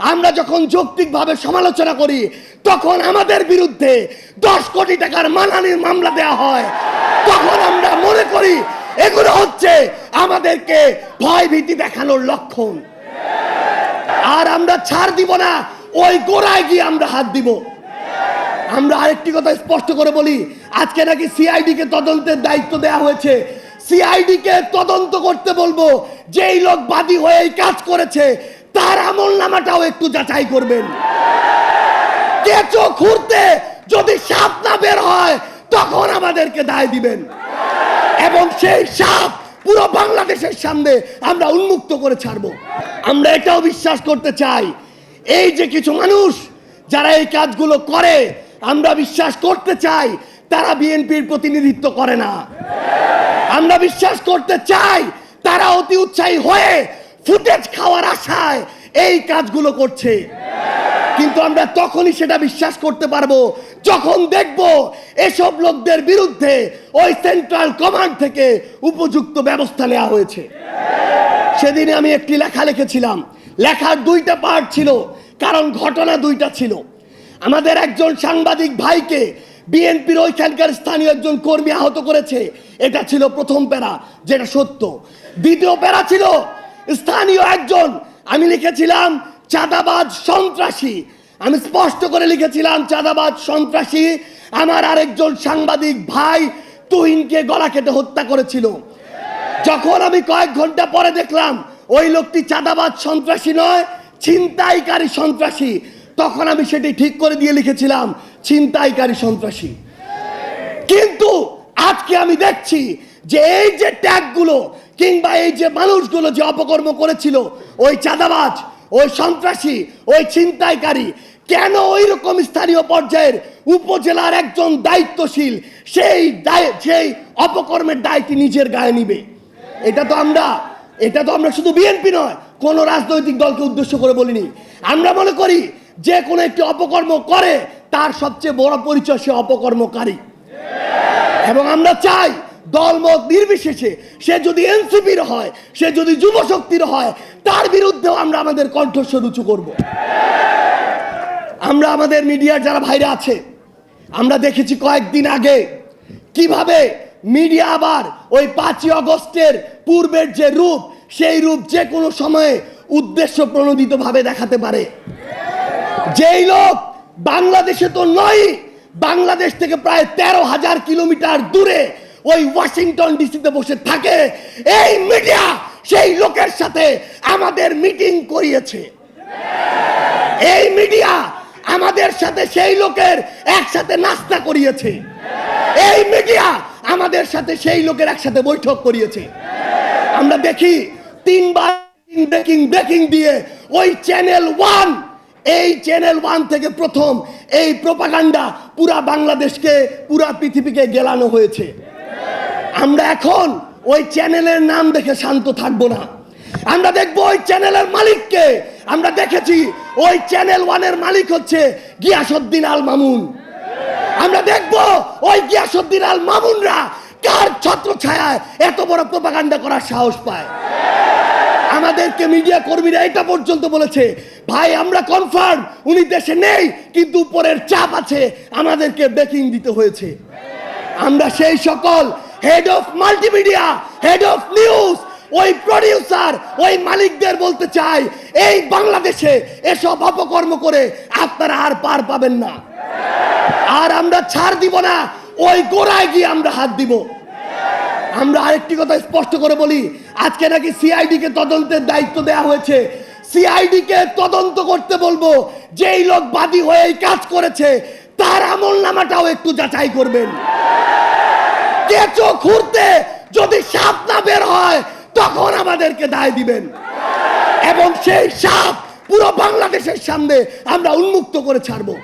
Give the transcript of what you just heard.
আমরা যখন যৌক্তিকভাবে সমালোচনা করি, তখন আমাদের বিরুদ্ধে দশ কোটি টাকার মানহানির মামলা দেওয়া হয়। তখন আমরা মনে করি, এগুলো হচ্ছে আমাদেরকে ভয় ভীতি দেখানোর লক্ষণ। আর আমরা ছাড় দিব না, ওই গোড়ায় গিয়ে আমরা হাত দিব। আমরা আরেকটি কথা স্পষ্ট করে বলি, আজকে নাকি সিআইডি কে তদন্তের দায়িত্ব দেওয়া হয়েছে। সিআইডি কে তদন্ত করতে বলব, যেই লোক বাদী হয়ে এই কাজ করেছে তার আমল নামাটাও একটু যাচাই করবেন। কেঁচো খুঁড়তে যদি সাপ না বের হয়, তখন আমাদেরকে দায় দিবেন। এবং সেই সাপ পুরো বাংলাদেশের সামনে আমরা উন্মুক্ত করে ছাড়বো। আমরা এটাও বিশ্বাস করতে চাই, এই যে কিছু মানুষ যারা এই কাজগুলো করে, আমরা বিশ্বাস করতে চাই, তারা বিএনপির প্রতিনিধিত্ব করে না। আমরা বিশ্বাস করতে চাই, তারা অতি উৎসাহী হয়ে ফুটেজ খাওয়ার আশায় এই কাজগুলো করছে। কিন্তু আমরা তখনই সেটা বিশ্বাস করতে পারব, যখন দেখব এসব লোকদের বিরুদ্ধে ওই সেন্ট্রাল কমান্ড থেকে উপযুক্ত ব্যবস্থা নেওয়া হয়েছে। সেদিনে আমি একটি লেখা লিখেছিলাম। লেখার দুইটা পার্ট ছিল, কারণ ঘটনা দুইটা ছিল। আমাদের একজন সাংবাদিক ভাইকে বিএনপির ওইখানকার স্থানীয় একজন কর্মী আহত করেছে। এটা ছিল প্রথম প্যারা, যেটা সত্য। দ্বিতীয় প্যারা ছিল স্থানীয় একজন, আমি লিখেছিলাম চাঁদাবাজ সন্ত্রাসী। আমি স্পষ্ট করে লিখেছিলাম চাঁদাবাজ সন্ত্রাসী, আমার আরেকজন সাংবাদিক ভাই তুহিনকে গলা কেটে হত্যা করেছিল। যখন আমি কয়েক ঘণ্টা পরে দেখলাম, ওই লোকটি চাঁদাবাজ সন্ত্রাসী নয়, ছিনতাইকারী সন্ত্রাসী। তখন আমি সেটি ঠিক করে দিয়ে লিখেছিলাম, ছিনতাইকারী সন্ত্রাসী। কিন্তু আজকে আমি দেখছি যে এই যে ট্যাগগুলো কিংবা এই যে মানুষগুলো যে অপকর্ম করেছিল, ওই চাঁদাবাজ, ওই সন্ত্রাসী, ওই ছিনতাইকারী, কেন ওই রকম স্থানীয় পর্যায়ের উপজেলার একজন দায়িত্বশীল, সেই দায়, সেই অপকর্মের দায়টি নিজের গায়ে নিবে? এটা তো আমরা, এটা তো আমরা শুধু বিএনপি নয়, কোনো রাজনৈতিক দলকে উদ্দেশ্য করে বলিনি। আমরা মনে করি যে কোনো একটি অপকর্ম করে, তার সবচেয়ে বড় পরিচয় সে অপকর্মকারী। এবং আমরা চাই দলমত নির্বিশেষে সে যদি এনসিপির হয়, সে যদি যুব শক্তির হয়, তার বিরুদ্ধেও আমরা আমাদের কণ্ঠস্বর উঁচু করব। আমরা আমাদের মিডিয়ার যারা ভাইরা আছে, আমরা দেখেছি কয়েকদিন আগে কীভাবে মিডিয়া আবার ওই পাঁচই অগস্টের পূর্বের যে রূপ, সেই রূপ যে কোনো সময়ে উদ্দেশ্য প্রণোদিতভাবে দেখাতে পারে। যেই লোক বাংলাদেশে তো নয় বাংলাদেশ থেকে প্রায় তেরো হাজার কিলোমিটার দূরে ওই ওয়াশিংটন ডিসিতে বসে থাকে। এই মিডিয়া সেই লোকের সাথে আমাদের মিটিং করিয়েছে। এই মিডিয়া আমাদের সাথে সেই লোকের একসাথে নাস্তা করিয়েছে। এই মিডিয়া আমাদের সাথে সেই লোকের একসাথে বৈঠক করিয়েছে। আমরা দেখি তিনবার ব্রেকিং ব্রেকিং দিয়ে ওই চ্যানেল ওয়ান, এই চ্যানেল ওয়ান থেকে প্রথম এই প্রপাগান্ডা পুরা বাংলাদেশকে, পুরা পৃথিবীকে গেলানো হয়েছে। আমরা এখন ওই চ্যানেলের নাম দেখে শান্ত থাকব না। আমরা দেখব ওই চ্যানেলের মালিককে। আমরা দেখেছি ওই চ্যানেল ওয়ানের মালিক হচ্ছে গিয়াসুদ্দিন আল মামুন। আমরা দেখব ওই গিয়াসুদ্দিন আল মামুনরা কার ছত্র ছায়ায় এত বড় প্রপাগান্ডা করার সাহস পায়। আমাদেরকে মিডিয়া কর্মীরা এটা পর্যন্ত বলেছে, ভাই, আমরা কনফার্ম উনি দেশে নেই, কিন্তু উপরের চাপ আছে, আমাদেরকে বেকিং দিতে হয়েছে। আমরা সেই সকল head of multimedia head of news ওই প্রডিউসার ওই মালিকদের বলতে চাই, এই বাংলাদেশে এসব অপকর্ম করে আপনারা আর পার পাবেন না। আর আমরা ছাড় দিব না, ওই গোড়ায় গিয়ে আমরা হাত দিব। আমরা আরেকটি কথা স্পষ্ট করে বলি, আজকে নাকি সিআইডি কে তদন্তের দায়িত্ব দেওয়া হয়েছে। সিআইডি কে তদন্ত করতে বলব, যেই লোক বাদী হয়ে এই কাজ করেছে, তার আমল নামাটাও একটু যাচাই করবেন। কেঁচো খুঁড়তে যদি সাপ না বের হয়, তখন আমাদেরকে দায় দিবেন। এবং সেই সাপ পুরো বাংলাদেশের সামনে আমরা উন্মুক্ত করে ছাড়বো।